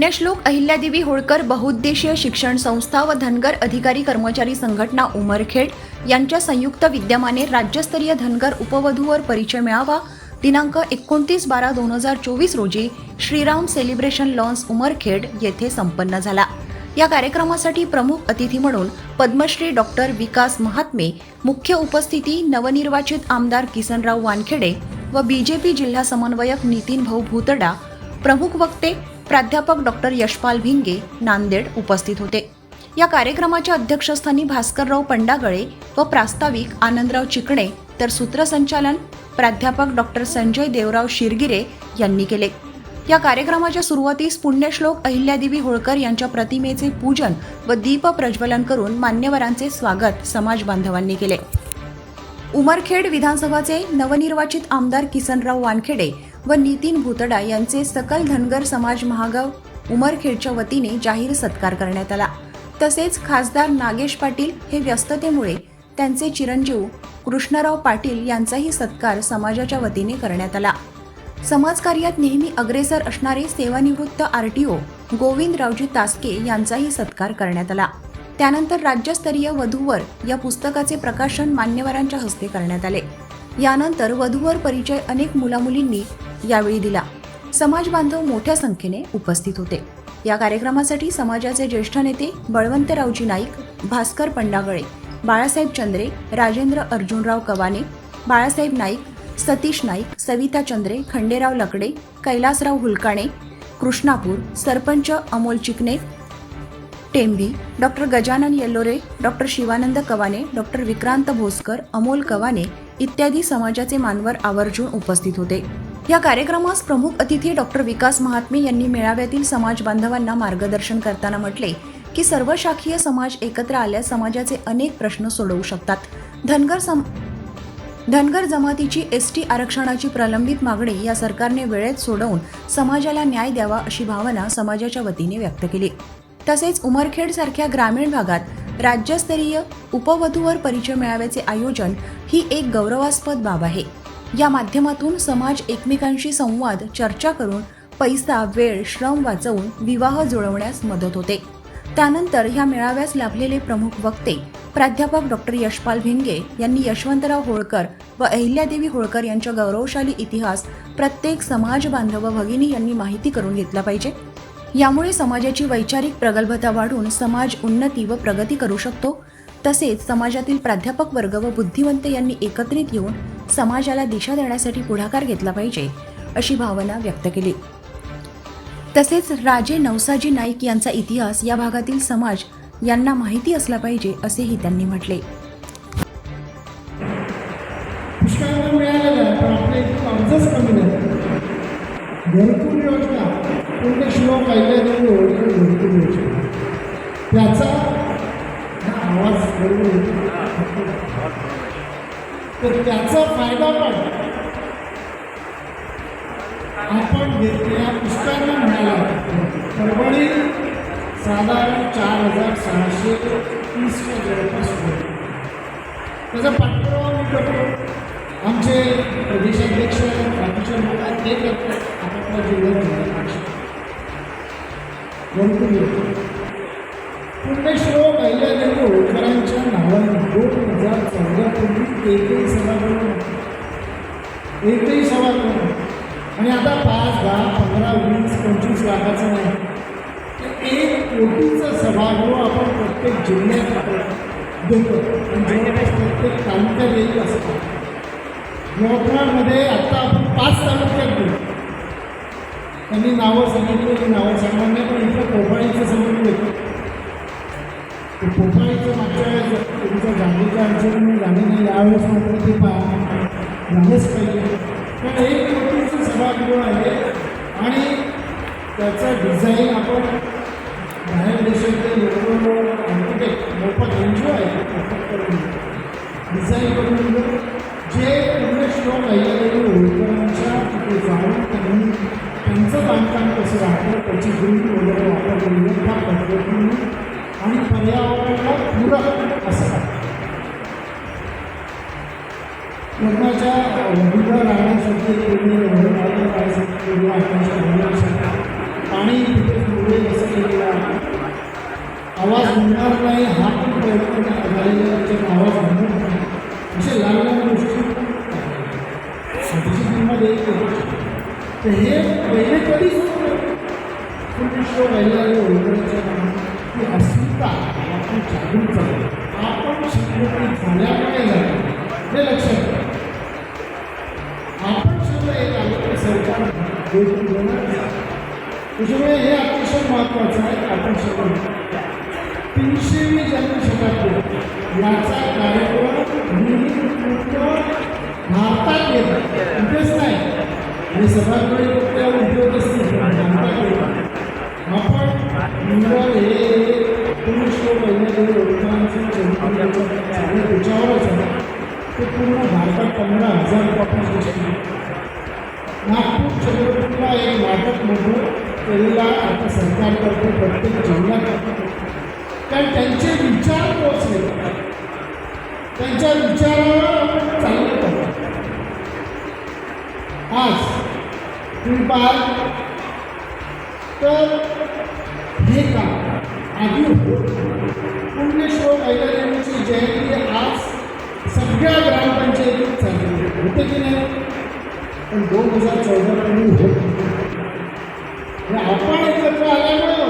पुण्यश्लोक अहिल्यादेवी होळकर बहुउद्देशीय शिक्षण संस्था व धनगर अधिकारी कर्मचारी संघटना उमरखेड यांच्या संयुक्त विद्यमाने राज्यस्तरीय धनगर उपवधूवर परिचय मिळावा. दिनांक एकोणतीस बारा दोन हजार चोवीस रोजी श्रीराम सेलिब्रेशन लॉन्स उमरखेड येथे संपन्न झाला. या कार्यक्रमासाठी प्रमुख अतिथी म्हणून पद्मश्री डॉक्टर विकास महात्मे मुख्य उपस्थिती नवनिर्वाचित आमदार किसनराव वानखेडे व बीजेपी जिल्हा समन्वयक नितीन भाऊ भूतडा प्रमुख वक्ते प्राध्यापक डॉक्टर यशपाल भिंगे नांदेड उपस्थित होते. या कार्यक्रमाच्या अध्यक्षस्थानी भास्करराव पंडागळे व प्रास्ताविक आनंदराव चिकणे तर सूत्रसंचालन प्राध्यापक डॉक्टर संजय देवराव शिरगिरे यांनी केले. या कार्यक्रमाच्या सुरुवातीस पुण्यश्लोक अहिल्यादेवी होळकर यांच्या प्रतिमेचे पूजन व दीप प्रज्वलन करून मान्यवरांचे स्वागत समाज बांधवांनी केले. उमरखेड विधानसभाचे नवनिर्वाचित आमदार किसनराव वानखेडे व नितीन भुतडा यांचे सकल धनगर समाज महागाव उमरखेडच्या वतीने जाहीर सत्कार करण्यात आला. तसेच खासदार नागेश पाटील हे व्यस्ततेमुळे त्यांचे चिरंजीव कृष्णराव पाटील यांचाही सत्कार समाजाच्या वतीने करण्यात आला. समाजकार्यात नेहमी अग्रेसर असणारे सेवानिवृत्त आर टी ओ गोविंदरावजी तास्के यांचाही सत्कार करण्यात आला. त्यानंतर राज्यस्तरीय वधूवर या पुस्तकाचे प्रकाशन मान्यवरांच्या हस्ते करण्यात आले. यानंतर वधूवर परिचय अनेक मुलामुलींनी यावेळी दिला. समाज बांधव मोठ्या संख्येने उपस्थित होते. या कार्यक्रमासाठी समाजाचे ज्येष्ठ नेते Balwantraoji Naik Bhaskar Pandagale Balasaheb Chandre Rajendra Arjunrao Kawane Balasaheb Naik Satish Naik Savita Chandre Khanderao Lakde Kailasrao Hulkane Krishnapur sarpanch Amol Chikne Tembi doctor Gajanan Yellore doctor Shivanand Kawane doctor Vikrant Bhoskar Amol Kawane इत्यादी समाजाचे मानवर आवर्जून उपस्थित होते. या कार्यक्रमास प्रमुख अतिथी doctor विकास महात्मे यांनी मेळाव्यातील समाज बांधवांना मार्गदर्शन करताना म्हटले की सर्व शाखीय समाज एकत्र आल्यास समाजाचे अनेक प्रश्न सोडवू शकतात. धनगर सम धनगर जमातीची एस टी आरक्षणाची प्रलंबित मागणी या सरकारने वेळेत सोडवून समाजाला न्याय द्यावा अशी भावना समाजाच्या वतीने व्यक्त केली. तसेच उमरखेड सारख्या ग्रामीण भागात राज्यस्तरीय उपवधूवर परिचय मेळाव्याचे आयोजन ही एक गौरवास्पद बाब आहे. या माध्यमातून समाज एकमेकांशी संवाद चर्चा करून पैसा वेळ श्रम वाचवून विवाह जुळवण्यास मदत होते. त्यानंतर ह्या मेळाव्यास लाभलेले प्रमुख वक्ते प्राध्यापक डॉक्टर यशपाल भिंगे यांनी यशवंतराव होळकर व अहिल्यादेवी होळकर यांच्या गौरवशाली इतिहास प्रत्येक समाज बांधव भगिनी यांनी माहिती करून घेतला पाहिजे. यामुळे समाजाची वैचारिक प्रगल्भता वाढून समाज उन्नती व प्रगती करू शकतो. तसेच समाजातील प्राध्यापक वर्ग व बुद्धिवंत यांनी एकत्रित येऊन समाजाला दिशा देण्यासाठी पुढाकार घेतला पाहिजे अशी भावना व्यक्त केली. तसेच राजे नवसाजी नाईक यांचा इतिहास या भागातील समाज यांना माहिती असला पाहिजे असेही त्यांनी म्हटले. घरकुल योजना. ओळखून घरकुल योजना. त्याचा आवाज तर त्याचा फायदा पण. आपण घेतलेल्या पुस्तकांना मिळाला परभणी साधारण चार हजार सहाशे तीसच्या जवळपास होते. त्याचा पाठपुरावा मी करतो आमचे प्रदेशाध्यक्ष बाकीचे लोक आहेत ते करतात आपापल्या जिल्ह्यात भरपूर लोक पुण्यश्लोक अहिल्यादेवी दोन हजार चौदापूर्वी एकही सभागृह नव्हतं. एकही सभागृह आणि आता पाच दहा पंधरा वीस पंचवीस लाखाचं नाही. तर एक कोटीचं सभागृह आपण प्रत्येक जिल्ह्यात आपण देतो. आणि प्रत्येक तालुक्यात येईल असतो. यवतमाळमध्ये आत्ता आपण पाच तालुक्यात देऊ. त्यांनी नावं सांगितली नावं सांगणार नाही पण इथं कोपाळीचं समजून देतो तुमच्या गांधीच्या अडचणीने झाली नाही यावेळेस मात्र ते पा झालंच पाहिजे. पण एक कोटीचं सभागृह आहे आणि त्याचं डिझाईन आपण बाहेर देशातले लोक आर्किटेक्ट मोफत एन जी ओ आहे डिझाईन करून दिलं. जे श्लोक अय्यादेवी होळकरांच्या तिथे जाऊन त्यांनी त्यांचं बांधकाम कसं राहतं त्याची गुंडी वगैरे वापरलेली त्या पद्धतीने आणि पर्यावरणाला पूरक असतात लग्नाच्या वधूला राहण्यासाठी पूर्ण वधू राहण्यासाठी केली आकांक्षा भरण्यासाठी पाणी तिथे पुढे आवाज मिळणार नाही हा पण प्रयत्न झालेला त्याच्यात आवाज मिळणार नाही असे लहान लहान गोष्टी किंमत एक आहे. तर हे पहिले कधीच नव्हतं. पूर्णेश्वर वैलारी आपण जागृत झाली आपण शिकलेली झाल्यामुळे झाली हे लक्षात घ्या. आपण सुद्धा एक आरोग्य सरकार त्याच्यामुळे हे अतिशय महत्त्वाचं आहे आपण सगळं तीनशेवी जन्मशताब्दी याचा कार्यक्रम भारतात येत. इथेच नाही. आणि सभागृही फक्त उद्योगच नाही भारतात येतात. आपण इंग्रज हे त्याच्यावरच आहे ते पूर्ण भारतात पंधरा हजार कॉपीज नागपूर छत्रपतीला एक नाटक मोठं केलेला आता सरकारतर्फे प्रत्येक जिल्ह्यात कारण त्यांचे विचार पोचले त्यांच्या विचारावर आपण चाललं पाहिजे आज तुम्ही पाहाल तर हे काम आधी पुण्यश्लोक ऐकल्याची जयंती आज सगळ्या ग्रामपंचायतीत चालली. होते की नाही? पण दोन हजार चौदापर्यंत होत आपण एकत्र आल्यामुळे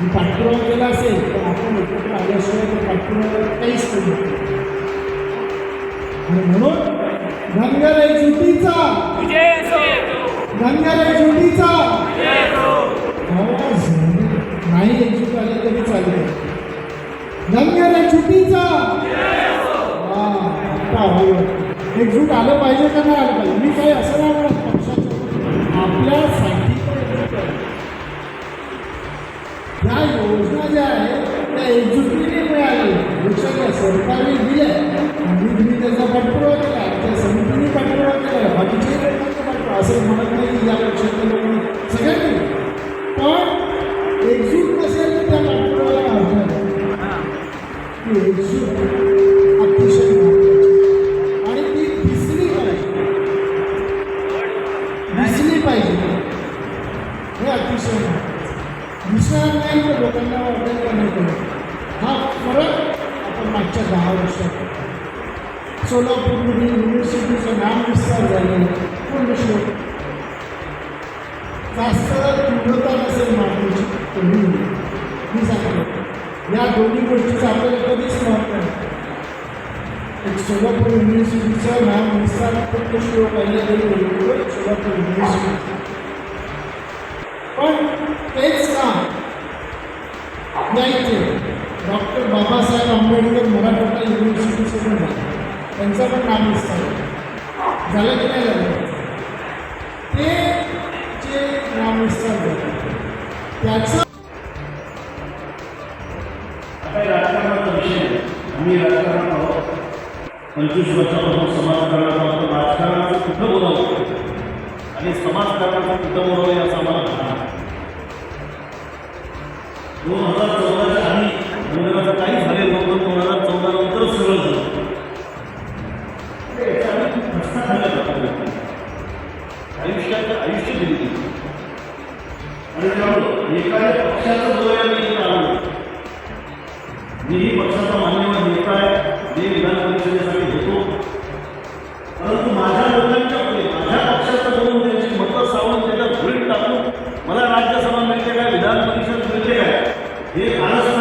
मी पाठपुरावा केला असेल तर आपण एकत्र आल्याशिवाय त्या पाठपुराव्याला काहीच करू आणि म्हणून धनगर एकजुटीचा धनगर नाही एकजूट चालू तरी चालेल धनगर एकजूट आलं पाहिजे का नाही आलं पाहिजे? मी काही असं नाही म्हणत पक्षाचं. आपल्यासाठी ह्या योजना ज्या आहेत त्या एकजुटीने मिळाल्या. लक्षात सरकारने दिल्या. मागच्या दहा वर्षात सोलापूरमध्ये युनिव्हर्सिटीचं नाम विस्तार झाले पूर्ण श्लोक जास्त तीव्रता नसेल मागणीची तेवढी मी सांगतो. या दोन्ही गोष्टीचं आपल्याला कधीच महत्त्व नाही. एक सोलापूर युनिव्हर्सिटीचं नाम विस्तार फक्त श्लोक आहे सोलापूर युनिव्हर्सिटी पण तेच काम यायचे डॉक्टर बाबासाहेब आंबेडकर मराठवाडा युनिव्हर्सिटीसोबत झालं त्यांचा पण नाम विस्तार झालं की नाही झालं? ते जे नाम विस्तार झालं त्याचं राजकारणाचा विषय आम्ही राजकारणात आहोत. पंचवीस वर्षापासून समाजकारणात आहोत. राजकारणाचं कुठं बोलावं आणि समाजकारणाचं कुठं बोलावं याचा आम्हाला दोन हजार चौदाच्या आधी मंदिराचं काही झालेलं नव्हतं दोन हजार चौदा नंतर सगळं झालं म्हणजे याच्या आधी खूप प्रश्न खाल्ल्या जातात आयुष्याचं आयुष्य दिली आणि त्यामुळं एखाद्या पक्षाचा जो या मी आलो. मीही पक्षाचा मान्यवर नेता आहे मी विधान परिषदेसाठी होतो. परंतु माझ्या लोकांच्या पुढे माझ्या पक्षाचं बोलून त्यांची मतं सावून त्याच्या धुळीत टाकून मला राज्यसभा मिळते काय विधान परिषद मिळते काय? हे फारच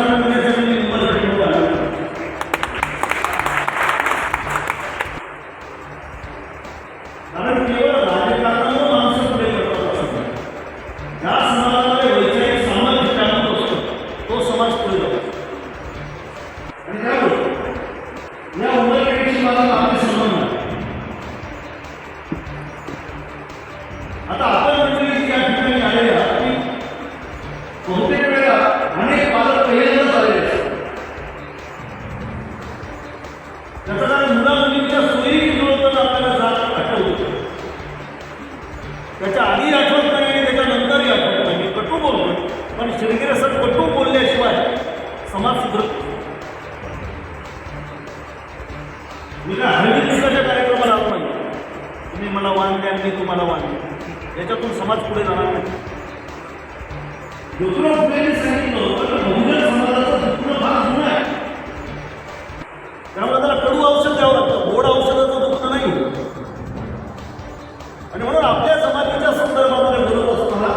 समाज पुढे जाणार नाही. सांगितलं आहे. त्यामुळे त्याला कडू औषध द्यावं लागतं गोड औषधाचं दुखणं नाही. आणि म्हणून आपल्या समाजाच्या संदर्भामध्ये बोलत असताना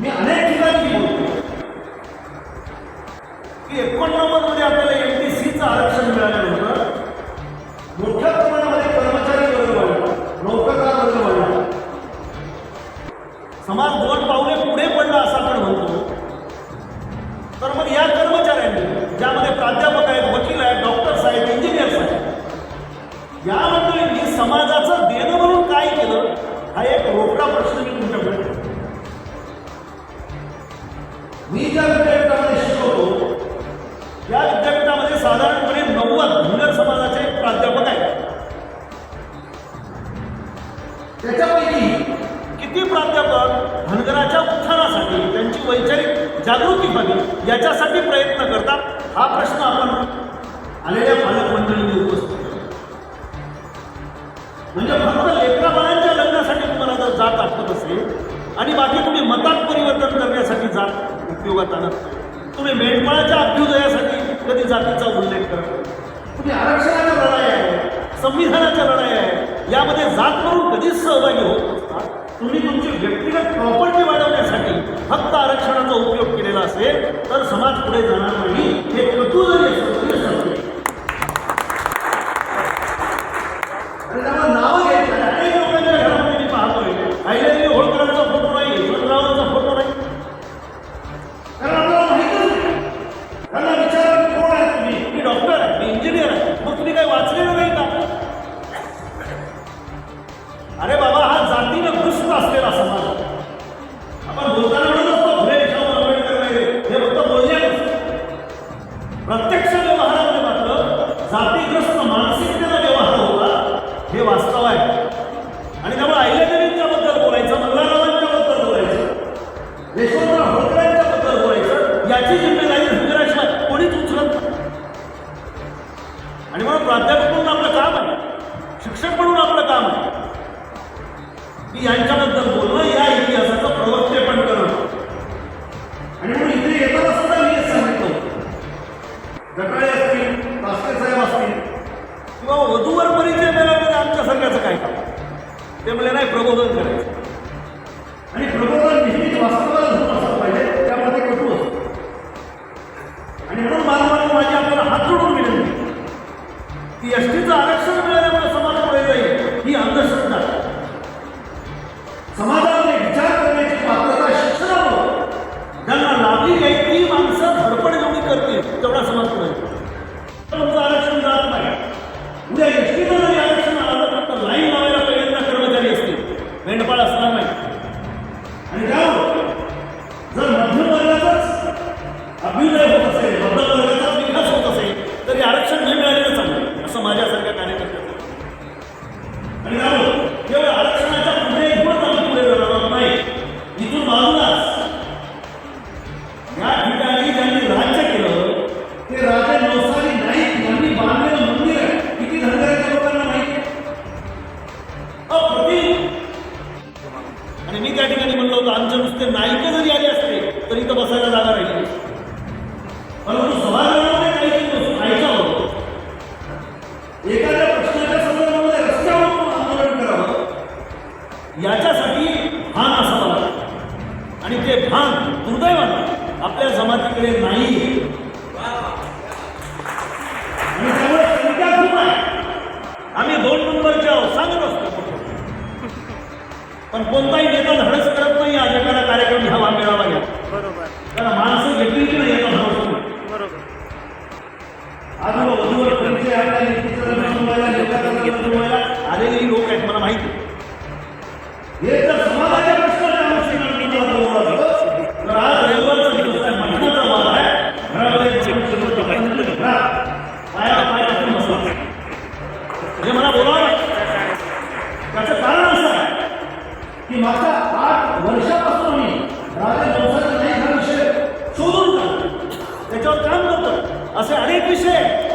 मी अनेक ठिकाणी बोलतो की एकोणनव्वदमध्ये आपल्याला समाज दोन पावले पुढे पडला असं आपण म्हणतो. तर मग या कर्मचाऱ्यांनी ज्यामध्ये प्राध्यापक आहेत वकील आहेत डॉक्टर्स आहेत इंजिनियर्स आहेत या मंडळींनी समाजाचं देणं म्हणून काय केलं? हा एक रोकडा प्रश्न मी तुमच्याकडे मी ज्या विद्यापीठामध्ये शिकवतो त्या विद्यापीठामध्ये साधारणपणे नव्वद धनगर समाजाचे प्राध्यापक आहेत. त्याच्यापैकी किती प्राध्यापक धनगराच्या उत्थानासाठी त्यांची वैचारिक जागृती व्हावी याच्यासाठी प्रयत्न करतात? हा प्रश्न आपण आलेल्या पालकमंडळींनी उपस्थित केला. म्हणजे फक्त लेकराबाळांच्या लग्नासाठी तुम्हाला जर जात आठवत असेल आणि बाकी तुम्ही मतात परिवर्तन करण्यासाठी जात उपयोगात आणत तुम्ही मेंढपाळाच्या अभ्युदयासाठी कधी जातीचा उल्लेख करत तुम्ही आरक्षणाच्या लढाई आहे संविधानाच्या लढाई आहे यामध्ये जात म्हणून कधीच सहभागी होत असतात तुम्ही तुमची व्यक्तिगत प्रॉपर्टी वाढवण्यासाठी फक्त आरक्षणाचा उपयोग केलेला असेल तर समाज पुढे जाणार नाही. आणि म्हणून आपलं काम आहे. शिक्षक म्हणून आपलं काम आहे. की यांच्याबद्दल बोलणं या इतिहासाचं प्रवक्तेपण करणं आणि म्हणून इथे येतात सुद्धा मी हे सांगितलं होतं. असतील रास्ते साहेब असतील किंवा वधूवर परिचय मेळाव्यामध्ये आमच्या सगळ्याचं काय काम? ते म्हणजे नाही प्रबोधन करायचं. आणि प्रबोधन नेहमीच वास्तवाला धरून असलं पाहिजे त्यामध्ये कटू असतो. आणि म्हणून बालमानं माझी आपल्याला हात जोडून विनंती आरक्षण मिळाल्यामुळे समाज पुढे जाईल ही अंधश्रद्धा. त्याच्यावर काम करतो. असे अनेक विषय